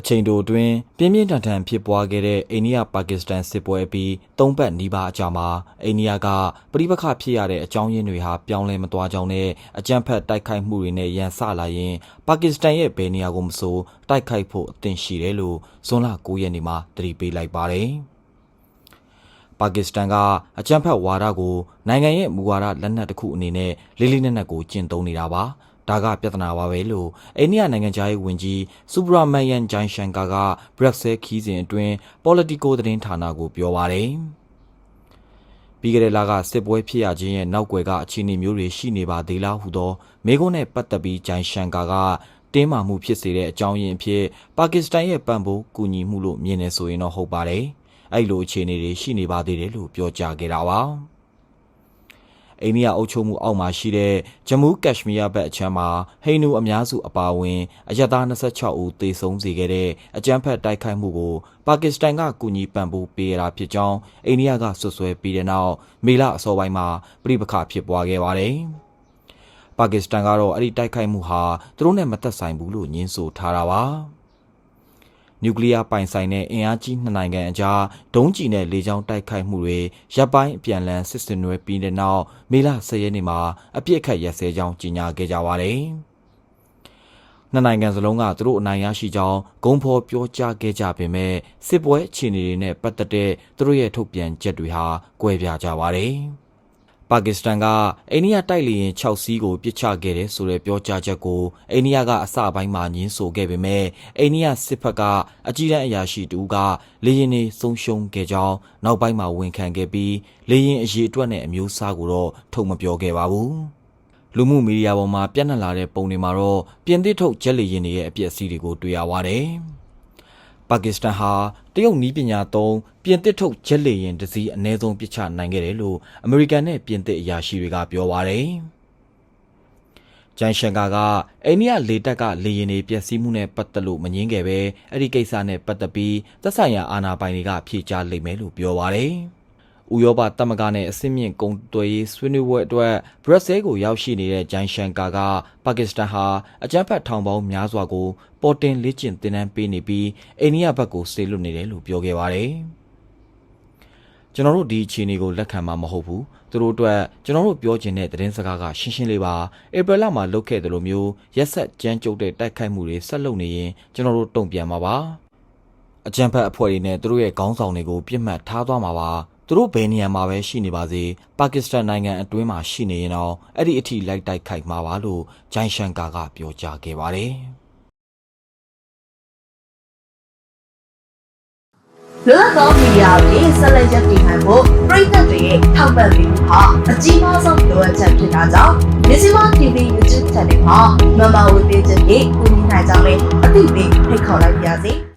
အချိန်တိုအတွင်းပြင်းပြင်းထန်ထန်ဖြစ်ပွားခဲ့တဲ့အိန္ဒိယပါကစ္စတန်စစ်ပွဲပြီးသုံးပတ်နီးပါးအကြာမှာအိန္ဒိယကပြိပခဖြစ်ရတဲ့အကြောင်းရင်းတွေဟာပြောင်းလဲမသွားကြောင်းနဲ့အကြမ်းဖက်တိုက်ခိုက်မှုတွေနဲ့ရန်စလာရင်ပါကစ္စတန်ရဲ့ဘယ်နေရာကိုမဆိုတိုက်ခိုက်ဖို့အသင့်ရှိတယ်လို့ဇွန်လ9ရက်နေ့မှာသတိပေးလိုက်ပါတယ်။ပါကစ္စတန်ကအကြမ်းဖက်ဝါဒကိုနိုင်ငံရဲ့မူဝါဒလက်နက်တစ်ခုအနေနဲ့လေးလေးနက်နက်ကိုကျင့်သုံးနေတာပါ ဒါကပြဿနာပါပဲလို့အိန္ဒိယနိုင်ငံသားရေးဝန်ကြီးစူဘရာမန်ယန်ဂျိုင်ရှန်ကာကဘရက်ဆဲခီးစဉ်အတွင်း Politico သတင်းဌာနကိုပြောပါတယ်ပြီးခဲ့တဲ့လကစစ်ပွဲဖြစ်ရခြင်းရဲ့နောက်ွယ်ကအခြေအနေမျိုးတွေရှိနေပါသေးလားဟုသောမေကွန်းနဲ့ပတ်သက်ပြီးဂျိုင်ရှန်ကာကတင်းမာမှုဖြစ်စေတဲ့အကြောင်းရင်းအဖြစ်ပါကစ္စတန်ရဲ့ပံ့ပိုးကူညီမှုလို့မြင်နေဆိုရင်တော့ဟုတ်ပါတယ်။အဲ့လိုအခြေအနေတွေရှိနေပါသေးတယ်လို့ပြောကြားခဲ့တာပါ။ အိန္ဒိယအုပ်ချုပ်မှုအောက်မှာရှိတဲ့ဂျမူးကက်ရှ်မီးယားဘက်အချမ်းမှာဟိန္ဒူအများစုအပါအဝင်အရက်သား26ဦးသေဆုံးစေခဲ့တဲ့အကြမ်းဖက်တိုက်ခိုက်မှုကိုပါကစ္စတန်ကကူညီပံ့ပိုးပေးရတာဖြစ်ကြောင်းအိန္ဒိယကဆွဆွဲပြီးတဲ့နောက်မေလအစောပိုင်းမှာပြိပခဖြစ်ပွားခဲ့ပါတယ်။ပါကစ္စတန်ကတော့အဲ့ဒီတိုက်ခိုက်မှုဟာသူတို့နဲ့မသက်ဆိုင်ဘူးလို့ညင်းဆိုထားတာပါ။ နျူကလ িয়ার ပိုင်ဆိုင်တဲ့အင်အားကြီးနှစ်နိုင်ငံအကြားဒုံးကျည်နဲ့လေကြောင်းတိုက်ခိုက်မှုတွေရပ်ပိုင်းအပြန်အလှန်စစ်စင်နွယ်ပြီးတဲ့နောက်မေလ10ရက်နေ့မှာအပြစ်အခတ်ရက်စဲကြောင်းကြေညာခဲ့ကြပါတယ်။နှစ်နိုင်ငံစလုံးကသူတို့အနိုင်ရရှိကြောင်းဂုံဖော်ပြောကြားခဲ့ကြပေမဲ့စစ်ပွဲအခြေအနေတွေနဲ့ပတ်သက်တဲ့သူတို့ရဲ့ထုတ်ပြန်ချက်တွေဟာကွဲပြားကြပါတယ်။ ပါကစ္စတန်ကအိန္ဒိယတိုက်လေရင်6စီးကိုပစ်ချခဲ့တယ်ဆိုတဲ့ပြောကြားချက်ကိုအိန္ဒိယကအစပိုင်းမှာညင်းဆိုခဲ့ပေမဲ့အိန္ဒိယစစ်ဘက်ကအကြီးတန်းအရာရှိတူကလေရင်တွေဆုံးရှုံးခဲ့ကြောင်းနောက်ပိုင်းမှာဝန်ခံခဲ့ပြီးလေရင်အရေးအတွက်နဲ့အမျိုးအစားကိုတော့ထုတ်မပြောခဲ့ပါဘူး။လူမှုမီဒီယာပေါ်မှာပြန့်နှံ့လာတဲ့ပုံတွေမှာတော့ပြင်သစ်ထုတ်ဂျက်လီရင်တွေရဲ့အပျက်အစီးတွေကိုတွေ့ရပါတယ်။ ပါကစ္စတန်ဟာတရုတ်နီးပညာသုံးပြင်သစ်ထုတ်ဂျက်လေယာဉ်တစ်စီးအ ਨੇ ဆုံးပစ်ချနိုင်ခဲ့တယ်လို့အမေရိကန်နဲ့ပြင်သစ်အရာရှိတွေကပြောပါတယ်။ဂျန်ရှန်ကာကအိန္ဒိယလေတပ်ကလေယာဉ်တွေပျက်စီးမှုနဲ့ပတ်သက်လို့မငင်းခဲ့ပဲအဲ့ဒီကိစ္စနဲ့ပတ်သက်ပြီးသက်ဆိုင်ရာအာဏာပိုင်တွေကဖြေကြားလိမ့်မယ်လို့ပြောပါတယ်။ ဥရောပသမဂ္ဂနဲ့အစင်းမြင့်ကုန်သွယ်ရေးဆွေးနွေးပွဲအတွက်ဘရက်ဆဲကိုရောက်ရှိနေတဲ့ဂျိုင်ရှန်ကာကပါကစ္စတန်ဟာအကြမ်းဖက်ထောင်ပေါင်းများစွာကိုပေါ်တင်လေ့ကျင့်သင်တန်းပေးနေပြီးအိန္ဒိယဘက်ကိုဆေလွတ်နေတယ်လို့ပြောခဲ့ပါတယ်။ကျွန်တော်တို့ဒီအခြေအနေကိုလက်ခံမှာမဟုတ်ဘူးသူတို့အတွက်ကျွန်တော်တို့ပြောချင်တဲ့သတင်းစကားကရှင်းရှင်းလေးပါဧပြီလမှာလုပ်ခဲ့တယ်လို့မျိုးရက်ဆက်ကြမ်းကြုတ်တဲ့တိုက်ခိုက်မှုတွေဆက်လုပ်နေရင်ကျွန်တော်တို့တုံ့ပြန်မှာပါအကြံဖက်အဖွဲ့တွေနဲ့သူတို့ရဲ့ခေါင်းဆောင်တွေကိုပြစ်မှတ်ထားသွားမှာပါ သူတို့ဘယ်နေရာမှာပဲရှိနေပါစေပါကစ္စတန်နိုင်ငံအတွင်းမှာရှိနေရင်တော့အဲ့ဒီအထိလိုက်တိုက်ခိုက်မှာပါလို့ဂျိုင်ရှန်ကာကပြောကြားခဲ့ပါတယ်လွတ်လပ်သောမီဒီယာတွေဆက်လက်ရပ်တည်နိုင်ဖို့ပြည်သက်တွေရဲ့ထောက်ပံ့ပေးမှုဟာအကြီးမားဆုံးလိုအပ်ချက်ဖြစ်တာကြောင့် Mizima TV YouTube Channel မှာ Member ဝင်ပေးခြင်းဖြင့်ကူညီနိုင်ကြမယ်အသိပေးဖိတ်ခေါ်လိုက်ပါရစေ။